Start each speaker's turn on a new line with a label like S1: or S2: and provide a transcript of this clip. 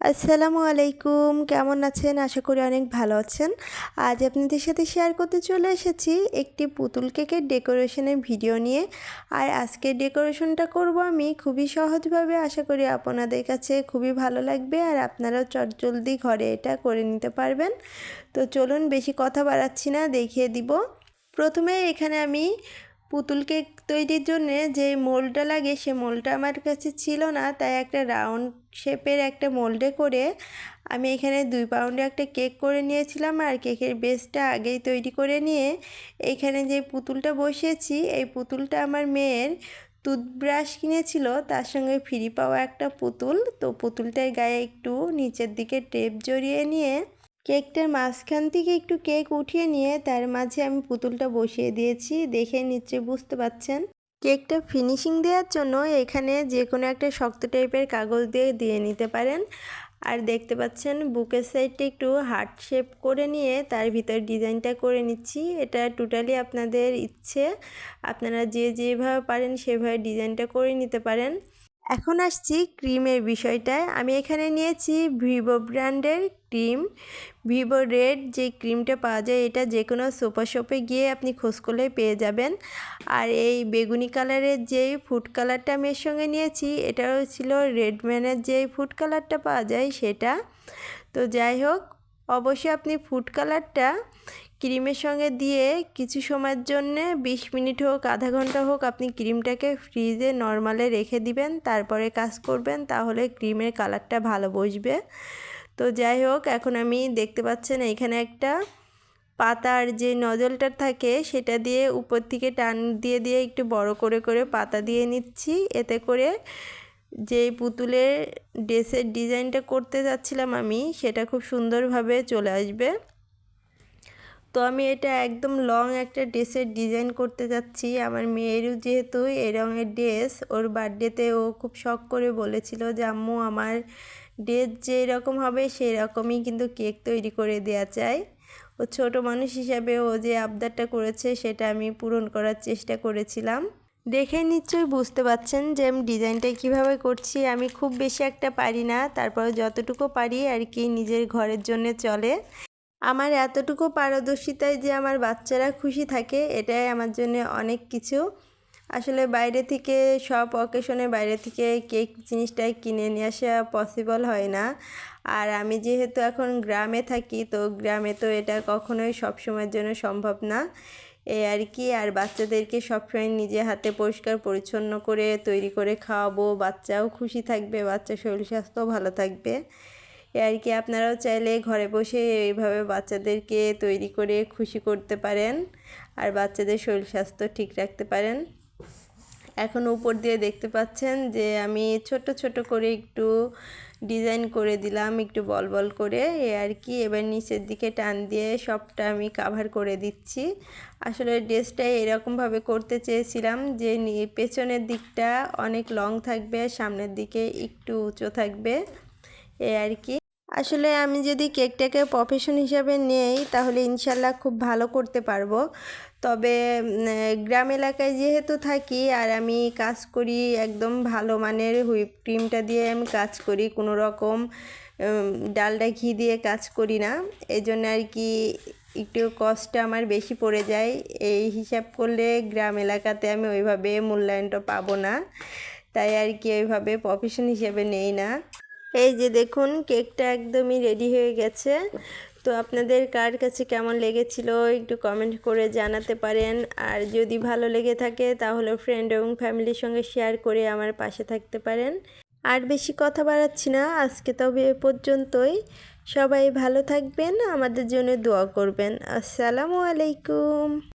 S1: আসসালামু আলাইকুম। কেমন আছেন? আশা করি অনেক ভালো আছেন। আজ আপনাদের সাথে শেয়ার করতে চলে এসেছি একটি পুতুল কেকের ডেকোরেশনের ভিডিও নিয়ে। আর আজকের ডেকোরেশনটা করব আমি খুবই সহজভাবে। আশা করি আপনাদের কাছে খুবই ভালো লাগবে আর আপনারাও চটজলদি ঘরে এটা করে নিতে পারবেন। তো চলুন বেশি কথা বাড়াচ্ছি না, দেখিয়ে দিব। প্রথমে এখানে আমি পুতুল কেক তৈরির জন্য যে মোলটা লাগে সে মোলটা আমার কাছে ছিল না, তাই একটা রাউন্ড শেপের একটা মোল্ডে করে আমি এখানে দুই পাউন্ডে একটা কেক করে নিয়েছিলাম আর কেকের বেসটা আগেই তৈরি করে নিয়ে এইখানে যে পুতুলটা বসিয়েছি, এই পুতুলটা আমার মেয়ের টুথব্রাশ কিনেছিল, তার সঙ্গে ফ্রি পাওয়া একটা পুতুল। তো পুতুলটার গায়ে একটু নিচের দিকে টেপ জড়িয়ে নিয়ে কেকটার মাঝখান থেকে একটু কেক উঠিয়ে নিয়ে তার মাঝে আমি পুতুলটা বসিয়ে দিয়েছি, দেখে নিশ্চয়ই বুঝতে পাচ্ছেন কেকটা ফিনিশিং দেওয়ার জন্য এখানে যে কোনো একটা শক্ত টাইপের কাগজ দিয়ে দিয়ে নিতে পারেন। আর দেখতে পাচ্ছেন বুকের সাইডটা একটু হার্ট শেপ করে নিয়ে তার ভিতর ডিজাইনটা করে নিচ্ছি। এটা টোটালি আপনাদের ইচ্ছে। আপনারা যে যেভাবে পারেন সেভাবে ডিজাইনটা করে নিতে পারেন। এখন আসছি ক্রিমের বিষয়টায়। আমি এখানে নিয়েছি ভিভো ব্র্যান্ডের ক্রিম। ভিভো রেড যে ক্রিমটা পাওয়া যায়, এটা যে কোনো সোপা শপে গিয়ে আপনি খোঁজ করলে পেয়ে যাবেন। আর এই বেগুনি কালারের যেই ফুড কালারটা আমি এর সঙ্গে নিয়েছি, এটাও ছিল রেডম্যানের যেই ফুড কালারটা পাওয়া যায় সেটা। তো যাই হোক, অবশ্যই আপনি ফুড কালারটা ক্রিমের সঙ্গে দিয়ে কিছু সময়ের জন্যে বিশ মিনিট হোক, আধা ঘণ্টা হোক, আপনি ক্রিমটাকে ফ্রিজে নর্মালে রেখে দিবেন, তারপরে কাজ করবেন, তাহলে ক্রিমের কালারটা ভালো বসবে। তো যাই হোক, এখন আমি দেখতে পাচ্ছেন এখানে একটা পাতার যে নজলটা থাকে, সেটা দিয়ে উপর থেকে টান দিয়ে দিয়ে একটু বড় করে করে পাতা দিয়ে নিচ্ছি। এতে করে যে পুতুলের ড্রেসের ডিজাইনটা করতে যাচ্ছিলাম আমি, সেটা খুব সুন্দরভাবে চলে আসবে। তো আমি এটা একদম লং একটা ড্রেসের ডিজাইন করতে যাচ্ছি। আমার মেয়েরও যেহেতু এই রঙের ড্রেস, ওর বার্থডেতে ও খুব শখ করে বলেছিল যে, আম্মু, আমার ড্রেস যেই রকম হবে সেই রকমই কিন্তু কেক তৈরি করে দেওয়া চাই ও ছোট মানুষ হিসাবে ও যে আবদারটা করেছে, সেটা আমি পূরণ করার চেষ্টা করেছিলাম। দেখে নিশ্চয়ই বুঝতে পাচ্ছেন যে, আমি ডিজাইনটা কীভাবে করছি। আমি খুব বেশি একটা পারি না, তারপর যতটুকু পারি আর কি নিজের ঘরের জন্য চলে। আমার এতটুকু পারদর্শিতায় যে আমার বাচ্চারা খুশি থাকে, এটাই আমার জন্য অনেক কিছু। আসলে বাইরে থেকে সব অকেশনে বাইরে থেকে কেক জিনিসটাই কিনে নিয়ে আসা পসিবল হয় না। আর আমি যেহেতু এখন গ্রামে থাকি, তো গ্রামে তো এটা কখনোই সব সময়ের জন্য সম্ভব না। এই আর কি, আর বাচ্চাদেরকে সবসময় নিজে হাতে পরিষ্কার পরিচ্ছন্ন করে তৈরি করে খাওয়াবো, বাচ্চাও খুশি থাকবে বাচ্চা শরীর স্বাস্থ্যও ভালো থাকবে। আর কি আপনারাও চাইলে ঘরে বসে এইভাবে বাচ্চাদেরকে তৈরি করে খুশি করতে পারেন আর বাচ্চাদের শরীর স্বাস্থ্য ঠিক রাখতে পারেন। এখন উপর দিয়ে দেখতে পাচ্ছেন যে আমি ছোট ছোট করে একটু ডিজাইন করে দিলাম, একটু বল বল করে। এ আর কি এবার নিচের দিকে টান দিয়ে সবটা আমি কাভার করে দিচ্ছি। আসলে ড্রেসটা এরকমভাবে করতে চেয়েছিলাম যে পেছনের দিকটা অনেক লং থাকবে, সামনের দিকে একটু উঁচু থাকবে। এ আর কি আসলে আমি যদি কেকটাকে প্রফেশন হিসাবে নেই, তাহলে ইনশাল্লাহ খুব ভালো করতে পারব। তবে গ্রাম এলাকায় যেহেতু থাকি আর আমি কাজ করি একদম ভালো মানের হুইপ ক্রিমটা দিয়ে আমি কাজ করি, কোনো রকম ডালটা ঘি দিয়ে কাজ করি না। এই জন্য আর কি একটু কষ্টটা আমার বেশি পড়ে যায়। এই হিসাব করলে গ্রাম এলাকাতে আমি ওইভাবে মূল্যায়নটা পাবো না। তাই আর কি ওইভাবে প্রফেশন হিসেবে নেই না। এই যে দেখুন, কেকটা একদমই রেডি হয়ে গেছে। তো আপনাদের কার কাছে কেমন লেগেছিল একটু কমেন্ট করে জানাতে পারেন। আর যদি ভালো লেগে থাকে, তাহলে ফ্রেন্ড এবং ফ্যামিলির সঙ্গে শেয়ার করে আমার পাশে থাকতে পারেন। আর বেশি কথা বাড়াচ্ছি না, আজকে তবে এ পর্যন্তই। সবাই ভালো থাকবেন, আমাদের জন্য দোয়া করবেন। আসসালামু আলাইকুম।